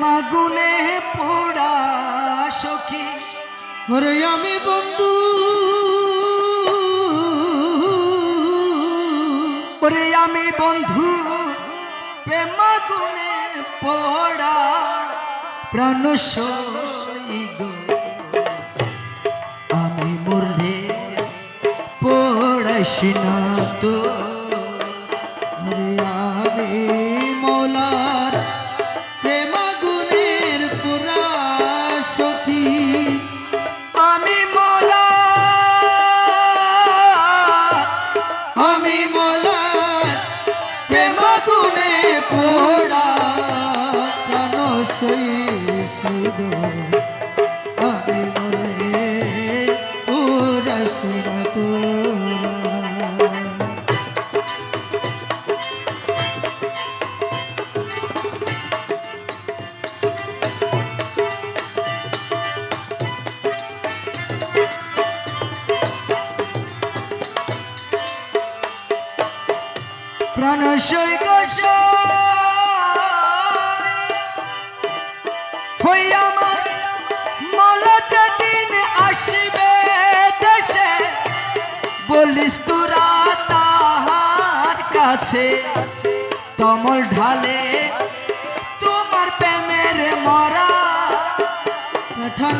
প্রেমাগুনে পোড়া সখী। ওরে আমি বন্ধু। ওরে আমি বন্ধু। প্রেমাগুনে পোড়া প্রাণ সই আমি মরলে পড়াইছি না তো হই আমার দেশে বলিস তোরা তাহার কাছে। তমল ঢালে তোমার প্রেমের মরা। পাঠান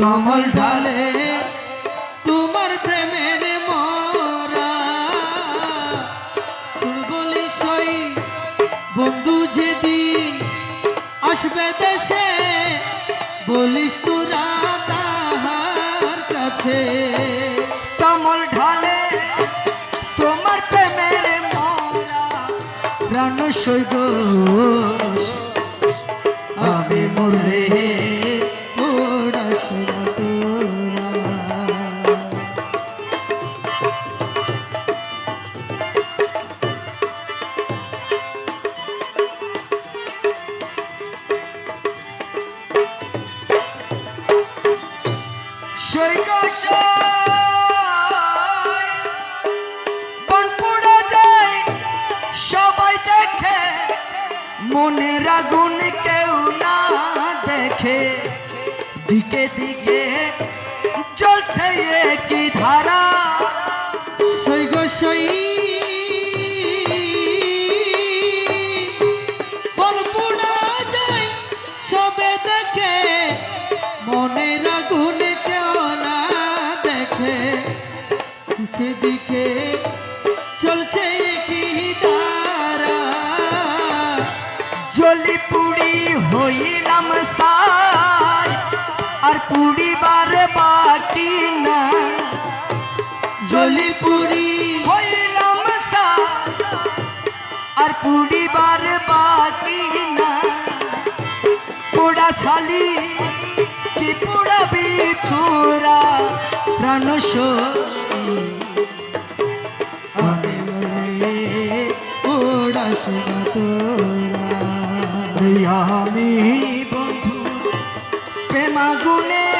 কমল ঢালে তোমার প্রেমের মরা। শুন বলি সই, বন্ধু যেদিন আসবে দেশে, বলিস তোরা তাহার কাছে। কমল ঢালে তোমার প্রেমের মরা। প্রাণ সৈব, আমি মরলে সবাই দেখে। মনে আগুন কেউ না দেখে। দিকে দিকে চলছে কি ধারা। দিকে চলছে কি তারা জলি পুড়ি হইলাম সাই আর পুড়িবার বাকি না। জলি পুরি হইলাম সাই আর পুড়িবার বাকি না। পোড়া ছালি কি পোড়াবি তোরা? প্রাণ সই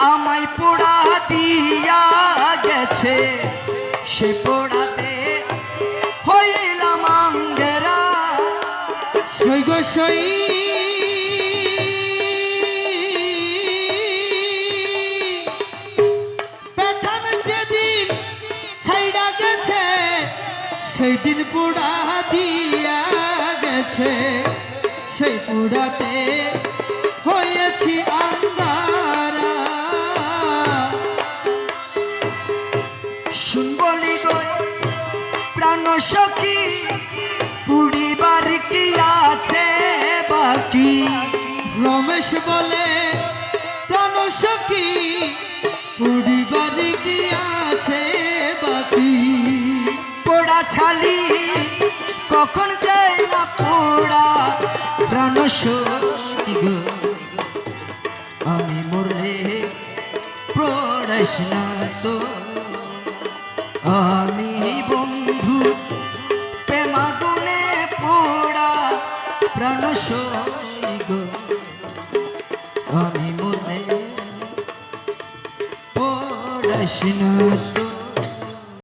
আমায় পোড়া দিয়া গেছে। সে পোড়াতে হইলাম আঙ্গেরা। সই গো সই। সেই দিন পুড়া দিয়া গেছে। সেই পুড়াতে হয়েছি আঙ্গারা সখী রমেশ বলে প্রাণ সখী পরিবারে কি আছে বাকি? পোড়া ছালি, কখন না পোড়া প্রাণ আমি মরলে পড়াইস না তো? আমি প্রাণ সখী গো আমি মনে পড়াইস না তো।